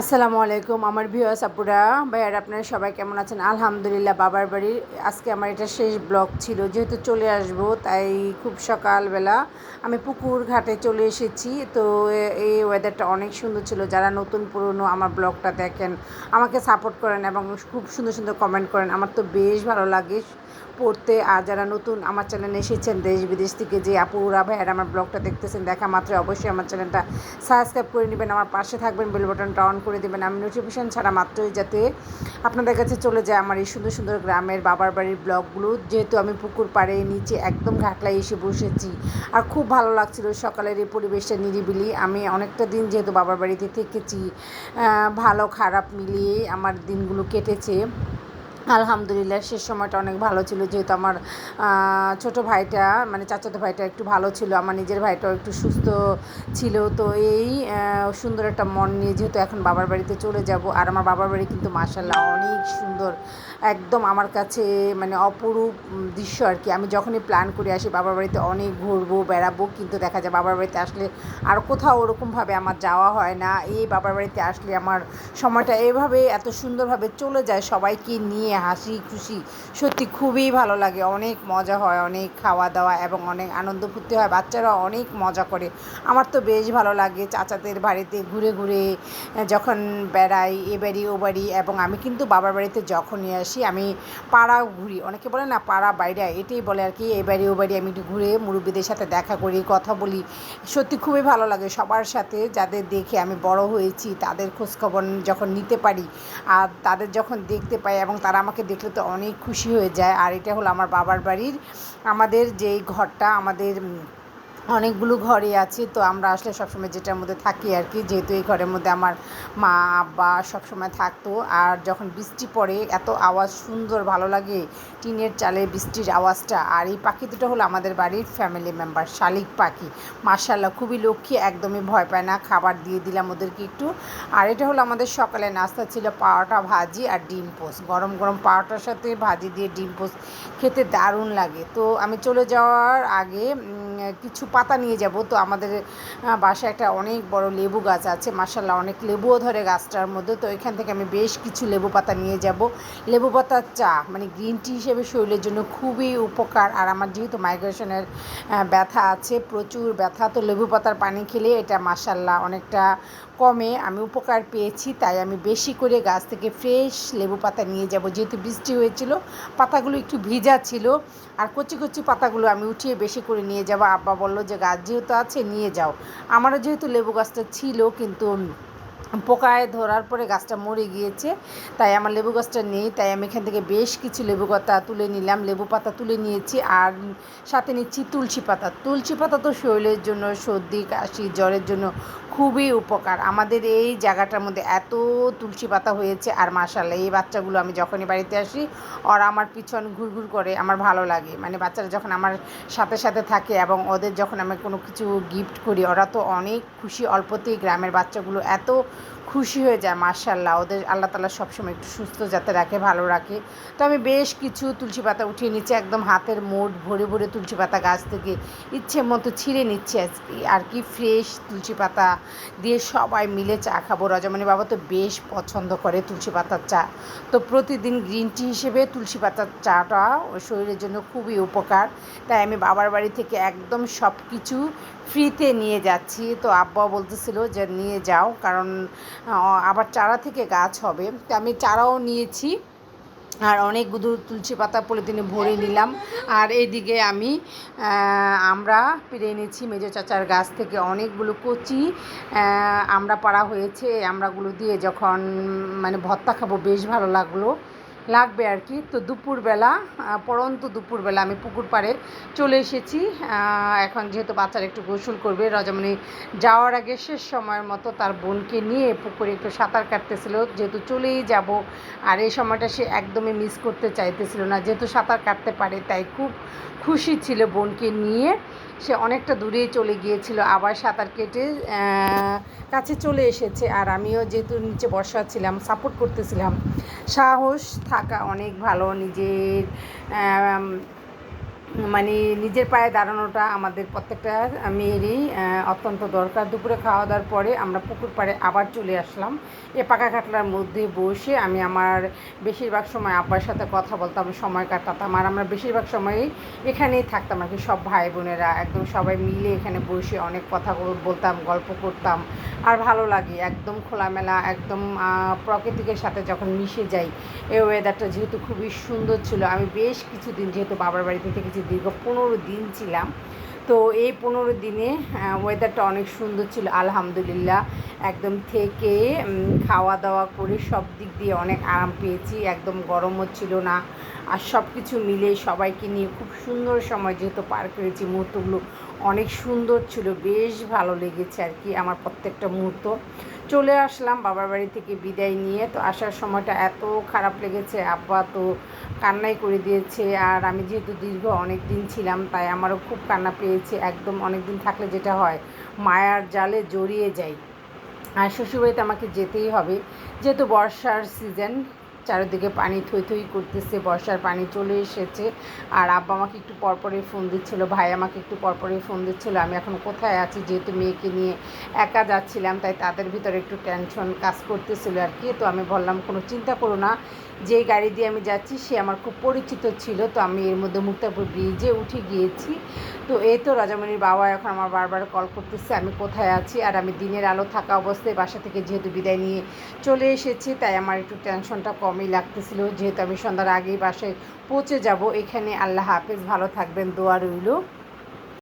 আসসালামু আলাইকুম আমার ভিউয়ার্স, আপুরা, ভাইয়ার, আপনারা সবাই কেমন আছেন? আলহামদুলিল্লাহ, বাবার বাড়ির আজকে আমার এটা শেষ ব্লগ ছিল, যেহেতু চলে আসব, তাই খুব সকালবেলা আমি পুকুর ঘাটে চলে এসেছি। তো এই ওয়েদারটা অনেক সুন্দর ছিল। যারা নতুন, পুরনো আমার ব্লগটা দেখেন, আমাকে সাপোর্ট করেন এবং খুব সুন্দর সুন্দর কমেন্ট করেন, আমার তো বেশ ভালো লাগে। পড়তে আর যারা নতুন আমার চ্যানেলে এসেছেন দেশ বিদেশ থেকে যে আপুরা, ভাইয়ার আমার ব্লগটা দেখতেছেন, দেখা মাত্রই অবশ্যই আমার চ্যানেলটা সাবস্ক্রাইব করে নেবেন, আমার পাশে থাকবেন বেল বাটনটা অন করে দেবেন। আমি নোটিফিকেশান ছাড়া মাত্রই যাতে আপনাদের কাছে চলে যায় আমার এই সুন্দর সুন্দর গ্রামের বাবার বাড়ির ব্লগগুলো। যেহেতু আমি পুকুর পাড়ে নিচে একদম ঘাটলায় এসে বসেছি আর খুব ভালো লাগছিল সকালের এই পরিবেশটা নিরিবিলি। আমি অনেকটা দিন যেহেতু বাবার বাড়িতে থেকেছি ভালো খারাপ মিলিয়ে আমার দিনগুলো কেটেছে। আলহামদুলিল্লাহ শেষ সময়টা অনেক ভালো ছিল। যেহেতু আমার ছোট ভাইটা মানে চাচাতো ভাইটা একটু ভালো ছিল, আমার নিজের ভাইটাও একটু সুস্থ ছিল। তো এই সুন্দর একটা মন নিয়ে যেহেতু এখন বাবার বাড়িতে চলে যাব, আর আমার বাবার বাড়ি কিন্তু মাসাল্লাহ অনেক সুন্দর। একদম আমার কাছে মানে অপরূপ দৃশ্য আর কি। আমি যখনই প্ল্যান করে আসি, বাবার বাড়িতে অনেক ঘুরবো, বেড়াবো, কিন্তু দেখা যায় বাবার বাড়িতে আসলে আর কোথাও ওরকমভাবে আমার যাওয়া হয় না। এই বাবার বাড়িতে আসলে আমার সময়টা এভাবে এত সুন্দরভাবে চলে যায় সবাইকে নিয়ে। হাসি খুশি, সত্যি খুবই ভালো লাগে। অনেক মজা হয়, অনেক খাওয়া দাওয়া এবং অনেক আনন্দ ফুর্তি হয়। বাচ্চারা অনেক মজা করে। আমার তো বেশ ভালো লাগে চাচাদের বাড়িতে ঘুরে ঘুরে যখন বেড়াই এ বাড়ি, ও বাড়ি এবং আমি কিন্তু বাবার বাড়িতে যখনই আসি, আমি পাড়া ঘুরি। অনেকে বলে না, পাড়া বাইরে এটাই বলে আর কি, এ বাড়ি, ও বাড়ি আমি একটু ঘুরে মুরব্বীদের সাথে দেখা করি, কথা বলি। সত্যি খুবই ভালো লাগে সবার সাথে যাদের দেখে আমি বড় হয়েছি, তাদের খোঁজখবর যখন নিতে পারি, আর তাদের যখন দেখতে পাই এবং তারা আমাকে দেখলে তো অনেক খুশি হয়ে যায়। আর এটা হলো আমার বাবার বাড়ির আমাদের যেই ঘরটা, আমাদের অনেকগুলো ঘরে আছে, তো আমরা আসলে সবসময় যেটার মধ্যে থাকি আর কি, যেহেতু এই ঘরের মধ্যে আমার মা, আব্বা সবসময় থাকতো। আর যখন বৃষ্টি পড়ে, এত আওয়াজ সুন্দর, ভালো লাগে টিনের চালে বৃষ্টির আওয়াজটা। আর এই পাখি দুটো হলো আমাদের বাড়ির ফ্যামিলি মেম্বার শালিক পাখি। মার্শাল্লাহ খুবই লক্ষ্মী, একদমই ভয় পায় না, খাবার দিয়ে দিলাম ওদেরকে একটু। আর এটা হলো আমাদের সকালে নাস্তা ছিল পাওয়াটা ভাজি আর ডিম পোস্ট গরম গরম পাওয়াটার সাথে ভাজি দিয়ে ডিম পোস্ট খেতে দারুণ লাগে। তো আমি চলে যাওয়ার আগে কিছু পাতা নিয়ে যাব। তো আমাদের বাসায় একটা অনেক বড় লেবু গাছ আছে। মাসাল্লাহ অনেক লেবুও ধরে গাছটার মধ্যে। তো এখান থেকে আমি বেশ কিছু লেবু পাতা নিয়ে যাব। লেবু পাতার চা মানে গ্রিন টি হিসেবে শরীরের জন্য খুবই উপকার। আর আমার যেহেতু মাইগ্রেশনের ব্যথা আছে, প্রচুর ব্যথা, তো লেবু পাতার পানি খেলে এটা মাসাল্লাহ অনেকটা কমে। আমি উপকার পেয়েছি, তাই আমি বেশি করে গাছ থেকে ফ্রেশ লেবু পাতা নিয়ে যাব। যেহেতু বৃষ্টি হয়েছিল, পাতাগুলো একটু ভিজা ছিল, আর কচি কচি পাতাগুলো আমি উঠিয়ে বেশি করে নিয়ে যাব। আব্বা বলল যে গাছ যেহেতু আছে নিয়ে যাও। আমারও যেহেতু লেবু গাছটা ছিল কিন্তু পোকায় ধরার পরে গাছটা মরে গিয়েছে, তাই আমার লেবু গাছটা নেই, তাই আমি এখান থেকে বেশ কিছু লেবু পাতা তুলে নিলাম, লেবু পাতা তুলে নিয়েছি আর সাথে নিচ্ছি তুলসী পাতা। তুলসী পাতা তো শরীরের জন্য সর্দি, কাশি, জ্বরের জন্য খুবই উপকার। আমাদের এই জায়গাটার মধ্যে এত তুলসী পাতা হয়েছে আর মাসাল্লাহ এই বাচ্চাগুলো আমি যখনই বাড়িতে আসি, ওরা আমার পিছন ঘুরঘুর করে, আমার ভালো লাগে। মানে বাচ্চারা যখন আমার সাথে সাথে থাকে এবং ওদের যখন আমি কোনো কিছু গিফট করি, ওরা তো অনেক খুশি। অল্পতেই গ্রামের বাচ্চাগুলো এত খুশি হয়ে যায় মার্শাল্লাহ ওদের আল্লাহ তালা সবসময় একটু সুস্থ যাতে রাখে, ভালো রাখে। তো আমি বেশ কিছু তুলসী পাতা উঠিয়ে নিচ্ছি, একদম হাতের মোট ভরে ভরে তুলসী পাতা গাছ থেকে ইচ্ছে মতো ছিঁড়ে নিচ্ছি আজকে। আর কি ফ্রেশ তুলসী পাতা দিয়ে সবাই মিলে চা খাব। রজমানি বাবা তো বেশ পছন্দ করে তুলসী পাতার চা। তো প্রতিদিন গ্রিন টি হিসেবে তুলসী পাতার চাটা শরীরের জন্য খুবই উপকার। তাই আমি বাবার বাড়ি থেকে একদম সব কিছু ফ্রিতে নিয়ে যাচ্ছি। তো আব্বা বলতেছিল যে, নিয়ে যাও। কারণ আবার চারা থেকে গাছ হবে। তো আমি চারাও নিয়েছি। আর অনেক দূর তুলসী পাতা পলিথিনে ভরে নিলাম। আর এদিকে আমি আমরা পেরে এনেছি মেজো চাচার গাছ থেকে অনেকগুলো কচি। আমরা পাড়া হয়েছে, আমরাগুলো দিয়ে যখন মানে ভত্তা খাব, বেশ ভালো লাগল। লাগবে আর কি। তো দুপুরবেলা আহ, পড়ন্ত দুপুরবেলা আমি পুকুর পাড়ে চলে এসেছি। এখন যেহেতু বাচ্চারা একটু গোসল করবে রজমণি যাওয়ার আগে শেষ সময়ের মতো তার বোনকে নিয়ে পুকুরে একটু সাঁতার কাটতেছিল। যেহেতু চলেই যাব আর এই সময়টা সে একদমই মিস করতে চাইতেছিল না। যেহেতু সাঁতার কাটতে পারে তাই খুব খুশি ছিল বোনকে নিয়ে। সে অনেকটা দূরেই চলে গিয়েছিল আবার সাঁতার কেটে কাছে চলে এসেছে। আর আমিও যেহেতু নিচে বসা ছিলাম সাপোর্ট করতেছিলাম সাহস থাকা অনেক ভালো নিজের মানে নিজের পায়ে দাঁড়ানোটা আমাদের প্রত্যেকটা মেয়েরই অত্যন্ত দরকার। দুপুরে খাওয়া দাওয়ার পরে আমরা পুকুর পাড়ে আবার চলে আসলাম। এ পাকা কাটলার মধ্যে বসে আমি আমার বেশিরভাগ সময় আব্বার সাথে কথা বলতাম, সময় কাটাতাম। আর আমরা বেশিরভাগ সময়ই এখানেই থাকতাম আর কি, সব ভাই বোনেরা। একদম সবাই মিলে এখানে বসে অনেক কথা বলতাম, গল্প করতাম। আর ভালো লাগে, একদম খোলামেলা, একদম প্রকৃতিকের সাথে যখন মিশে যাই, এই ওয়েদারটা যেহেতু খুবই সুন্দর ছিল। আমি বেশ কিছুদিন যেহেতু বাবার বাড়িতে থেকেছি দীর্ঘ পনেরো দিন ছিলাম। তো এই পনেরো দিনে ওয়েদারটা অনেক সুন্দর ছিল, আলহামদুলিল্লাহ। একদম থেকে খাওয়া দাওয়া করে সব দিক দিয়ে অনেক আরাম পেয়েছি, একদম গরমও ছিল না। আর সব কিছু মিলে সবাইকে নিয়ে খুব সুন্দর সময় যেহেতু পার করেছি, মুহূর্তগুলো অনেক সুন্দর ছিল, বেশ ভালো লেগেছে আর কি আমার প্রত্যেকটা মুহূর্ত। চলে আসলাম, বাবার বাড়ি থেকে বিদায় নিয়ে। তো আসার সময়টা এত খারাপ লেগেছে, আব্বা তো কান্নাই করে দিয়েছে। আর আমি যেহেতু দীর্ঘ অনেক দিন ছিলাম, তাই আমারও খুব কান্না পেয়েছে। একদম অনেক দিন থাকলে যেটা হয়, মায়ার জালে জড়িয়ে যাই আর শ্বশুরবাড়িতে আমাকে যেতেই হবে। যেহেতু বর্ষার সিজন চারিদিকে পানি থই থই করতেছে, বর্ষার পানি চলে এসেছে। আর আব্বা আমাকে একটু পরপরই ফোন দিচ্ছিল, ভাই আমাকে একটু পরপরই ফোন দিচ্ছিল। আমি এখন কোথায় আছি, যেহেতু মেয়েকে নিয়ে একা যাচ্ছিলাম, তাই তাদের ভিতরে একটু টেনশন কাজ করতেছিল আর কি। তো আমি বললাম, কোনো চিন্তা করো না যে গাড়ি দিয়ে আমি যাচ্ছি, সে আমার খুব পরিচিত ছিল। তো আমি এর মধ্যে মুক্তাপুর ব্রিজে উঠে গিয়েছি। তো এই তো রাজামণির বাবা এখন আমার বারবার কল করতেছে, আমি কোথায় আছি? আর আমি দিনের আলো থাকা অবস্থায় বাসা থেকে যেহেতু বিদায় নিয়ে চলে এসেছি, তাই আমার একটু টেনশনটা কমই লাগতেছিল। যেহেতু আমি সন্ধ্যার আগেই বাসায় পৌঁছে যাব, এখানে আল্লাহ হাফেজ, ভালো থাকবেন, দোয়া রইল।